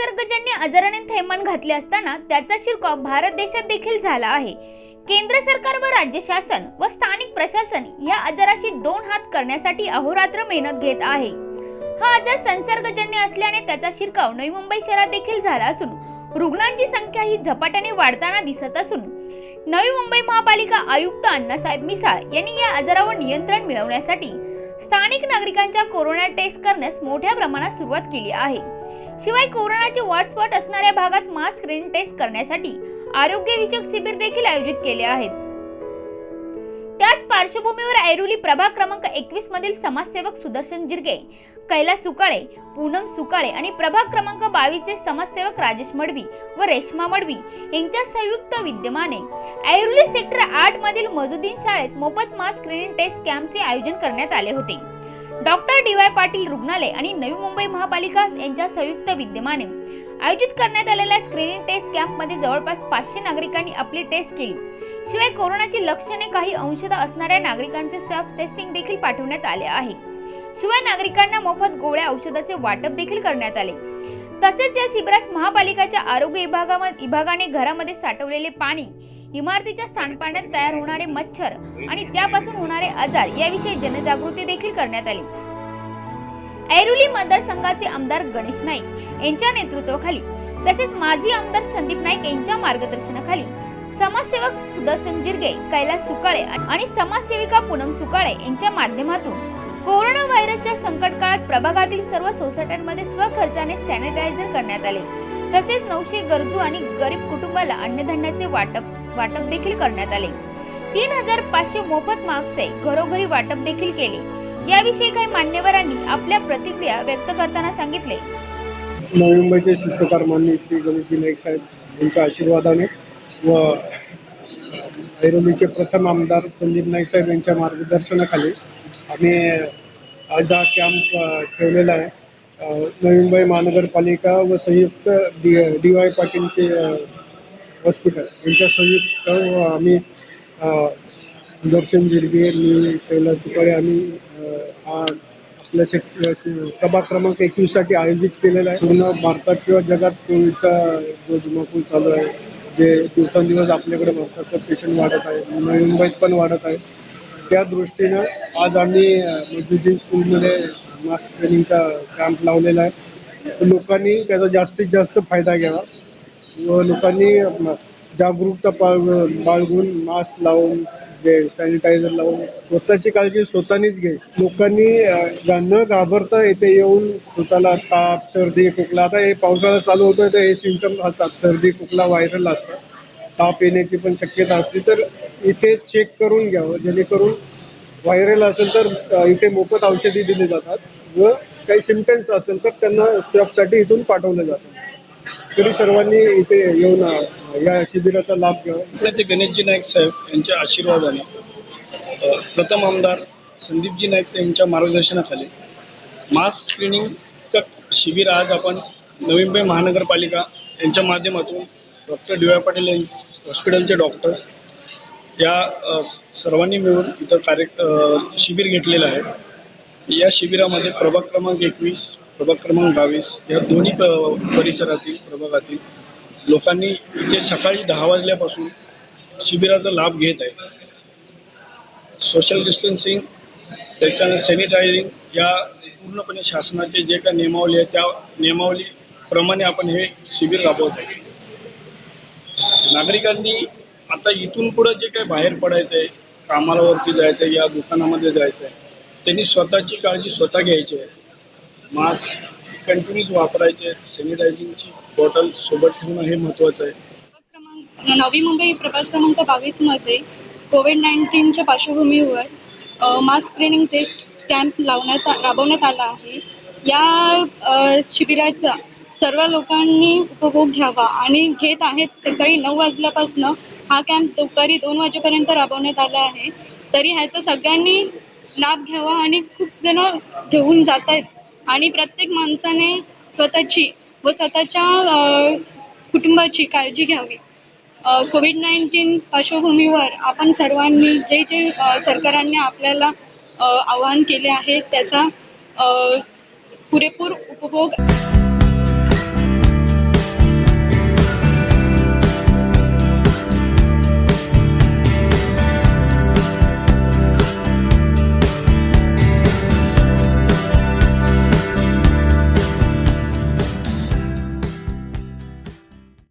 कोरोनाने थैमान घातले असताना त्याचा शिरकाव भारत देशात देखील झाला आहे. केंद्र सरकार व राज्य शासन व स्थानिक प्रशासन या आजाराशी दोन हात करण्यासाठी अहोरात्र मेहनत घेत आहे. हा आजार संसर्गजन्य असल्याने त्याचा शिरकाव नवी मुंबई शहरात देखील झाला असून रुग्णांची संख्या ही झपाट्याने वाढताना दिसत असून नवी मुंबई महापालिका आयुक्त अण्णासाहेब मिसाळ यांनी या आजारावर नियंत्रण मिळवण्यासाठी स्थानिक नागरिकांच्या कोरोना टेस्ट करण्यास मोठ्या प्रमाणात सुरुवात केली आहे. शिवाय कोरोनाचे हॉटस्पॉट असणाऱ्या भागात मास स्क्रीन टेस्ट करण्यासाठी आरोग्यविषयक शिबिर देखील आयोजित केले आहेत. त्याच पार्श्वभूमीवर ऐरोली प्रभाग क्रमांक एकवीस मधील समाजसेवक सुदर्शन जिरगे कैलास सुकाळे पूनम सुकाळे आणि प्रभाग क्रमांक बावीसचे समाजसेवक राजेश मडवी व रेश्मा मडवी यांच्या संयुक्त विद्यमाने ऐरोली सेक्टर आठ मधील मजुद्दीन शाळेत मोफत मास स्क्रीनिंग टेस्ट कॅम्पचे आयोजन करण्यात आले होते. डॉक्टर डी वाय पाटील रुग्णालय आणि नवी मुंबई महापालिका यांच्या संयुक्त विद्यमाने आयोजित करण्यात आलेल्या स्क्रीनिंग टेस्ट कॅम्पमध्ये जवळपास पाचशे नागरिकांनी आपली टेस्ट केली. शिवाय कोरोनाची लक्षणे काही अंशतः असणाऱ्या नागरिकांचे स्वॅब टेस्टिंग देखील पाठवण्यात आले आहे. शिवाय नागरिकांना मोफत गोळ्या औषधाचे वाटप देखील करण्यात आले. तसेच या शिबिरास महापालिकेच्या आरोग्य विभागामध्ये विभागाने घरामध्ये साठवलेले पाणी इमारतीच्या सांडपाण्यात तयार होणारे मच्छर आणि त्यापासून होणारे आजार याविषयी जनजागृती देखील करण्यात आली. ऐरोली मतदारसंघाचे आमदार गणेश नाईक यांच्या नेतृत्वाखाली तसेच माजी आमदार संदीप नाईक यांच्या मार्गदर्शनाखाली समाजसेवक सुदर्शन जिरगे कैलास सुकाळे आणि समाजसेविका पूनम सुकाळे यांच्या माध्यमातून कोरोना व्हायरसच्या संकट काळात प्रभागातील सर्व सोसायट्यांमध्ये स्वखर्चाने सॅनिटायझर करण्यात आले. तसेच नऊशे गरजू आणि गरीब कुटुंबाला अन्नधान्याचे वाटप वाटप देखील करण्यात आले. तीन हजार पाचशे मोफत मास्कचे घरोघरी वाटप देखील केले. याविषयी काही मान्यवरांनी आपल्या प्रतिक्रिया व्यक्त करताना सांगितले. नवी मुंबईचे शिल्पकार माननीय श्री गणेशजी नाईक साहेब यांच्या आशीर्वादाने व ऐरोलीचे प्रथम आमदार संदीप नाईक साहेब यांच्या मार्गदर्शनाखाली आम्ही आज हा कॅम्प ठेवलेला आहे. नवी मुंबई महानगरपालिका व संयुक्त डी डी वाय पाटीलचे हॉस्पिटल यांच्या संयुक्त आम्ही दर्शन जिरगे मी कैलास तुकाळे आम्ही हा आपल्या सेक्टर सभा क्रमांक एकवीससाठी आयोजित केलेला आहे. पूर्ण भारतात किंवा जगात कोविडचा जो धुमाकूळ चालू आहे जे दिवसेंदिवस आपल्याकडे भारताचं पेशंट वाढत आहे मुंबईत पण वाढत आहे त्या दृष्टीनं आज आम्ही मजुद्दीन स्कूलमध्ये मास्क ट्रेनिंगचा कॅम्प लावलेला आहे. लोकांनी त्याचा जास्तीत जास्त फायदा घ्यावा. व लोकांनी जागरूकता बाळगून मास्क लावून जे सॅनिटायझर लावून स्वतःची काळजी स्वतःनीच घे. लोकांनी न घाबरता इथे येऊन स्वतःला ताप सर्दी खोकला आता हे पावसाळा चालू होतो तर हे सिमटम असतात. सर्दी खोकला व्हायरल असतात ताप येण्याची पण शक्यता असते. तर इथे चेक करून घ्यावं. जेणेकरून व्हायरल असेल तर इथे मोफत औषधी दिली जातात व काही सिमटम्स असेल तर त्यांना स्टॉपसाठी इथून पाठवलं जातं. तरी सर्वांनी इथे येऊन या शिबिराचा लाभ घ्यावा. आपल्या ते गणेशजी नाईक साहेब यांच्या आशीर्वादाने प्रथम आमदार संदीपजी नाईक यांच्या मार्गदर्शनाखाली मास स्क्रीनिंगचं शिबिर आज आपण नवी मुंबई महानगरपालिका यांच्या माध्यमातून डॉक्टर डी वाय पाटील हॉस्पिटलचे डॉक्टर्स या सर्वांनी मिळून इथं कार्य शिबिर घेतलेलं आहे. या शिबिरामध्ये प्रभाग क्रमांक एकवीस प्रभाग क्रमांक बावीस या दोन्ही परिसरातील प्रभागातील लोकांनी इथे सकाळी दहा वाजल्यापासून शिबिराचा लाभ घेत आहे सोशल डिस्टन्सिंग त्याच्यानं सॅनिटायझिंग या पूर्णपणे शासनाचे जे काही नियमावली आहे त्या नियमावलीप्रमाणे आपण हे शिबिर राबवत आहे. नागरिकांनी आता इथून पुढं जे काही बाहेर पडायचं आहे कामालावरती जायचं आहे या दुकानामध्ये जायचं आहे त्यांनी स्वतःची काळजी स्वतः घ्यायची आहे. मास्क कंटिन्यूज वापरायचे सॅनिटायझिंगची बॉटल सोबत ठेवणं हे महत्त्वाचं आहे. क्रमांक नवी मुंबई प्रभाग क्रमांक बावीसमध्ये कोविड नाईन्टीनच्या पार्श्वभूमीवर मास्क स्क्रीनिंग टेस्ट कॅम्प लावण्यात राबवण्यात आला आहे. या अ, शिबिराचा सर्व लोकांनी उपभोग घ्यावा आणि घेत आहेत. सकाळी नऊ वाजल्यापासून हा कॅम्प दुपारी दोन वाजेपर्यंत राबवण्यात आला आहे. तरी ह्याचा सगळ्यांनी लाभ घ्यावा आणि खूप जण घेऊन जात आहेत आणि प्रत्येक माणसाने स्वतःची व स्वतःच्या कुटुंबाची काळजी घ्यावी. कोविड नाईन्टीन पार्श्वभूमीवर आपण सर्वांनी जे जे सरकारांनी आपल्याला आवाहन केले आहे त्याचा पुरेपूर उपभोग